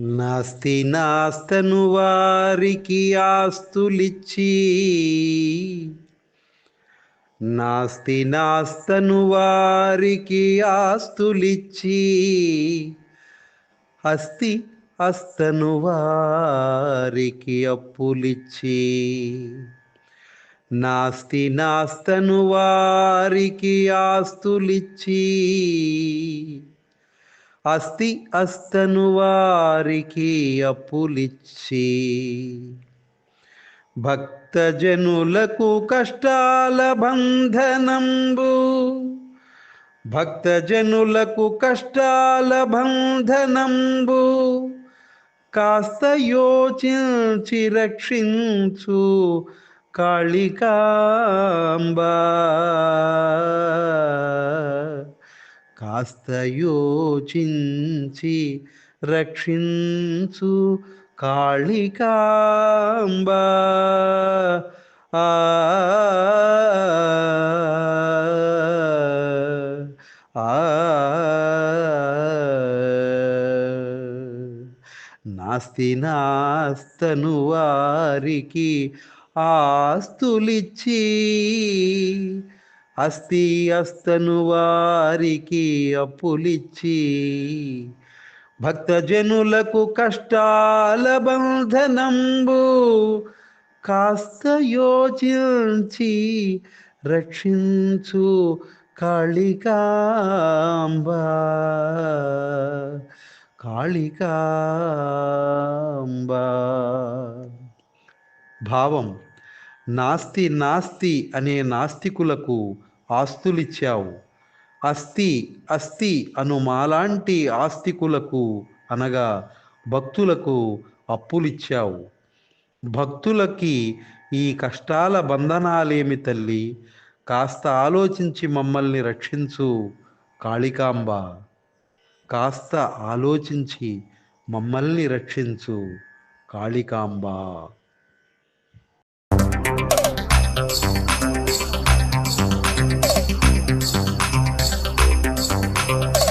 నాస్తి నాస్తను వారికి ఆస్తులిచ్చి. నాస్తి నాస్తను వారికి ఆస్తులిచ్చి. అస్తి అస్తను వారికి అప్పులిచ్చి. నాస్తి నాస్తను వారికి ఆస్తులిచ్చి. అస్తి అస్తను వారికి అప్పులిచ్చి. భక్తజనులకు కష్టాల బంధనంబు. భక్తజనులకు కష్టాల బంధనంబు. కాస్త యోచించి రక్షించు కాళికాంబా. కాస్త యోచించి రక్షించు కాళికాంబ. ఆ. ఆ. నాస్తి నాస్తను వారికి ఆస్తులిచ్చి అస్తి అస్తను వారికి అప్పులిచ్చి భక్తజనులకు కష్టాల బంధనంబు కాస్త యోచించి రక్షించు కాళికాంబా. కాళికాంబ. భావం నాస్తి నాస్తి అనే నాస్తికులకు ఆస్తులిచ్చావు. అస్తి అస్తి అను మాలాంటి ఆస్తికులకు అనగా భక్తులకు అప్పులిచ్చావు. భక్తులకి ఈ కష్టాల బంధనాలేమి తల్లి? కాస్త ఆలోచించి మమ్మల్ని రక్షించు కాళికాంబ. కాస్త ఆలోచించి మమ్మల్ని రక్షించు కాళికాంబ.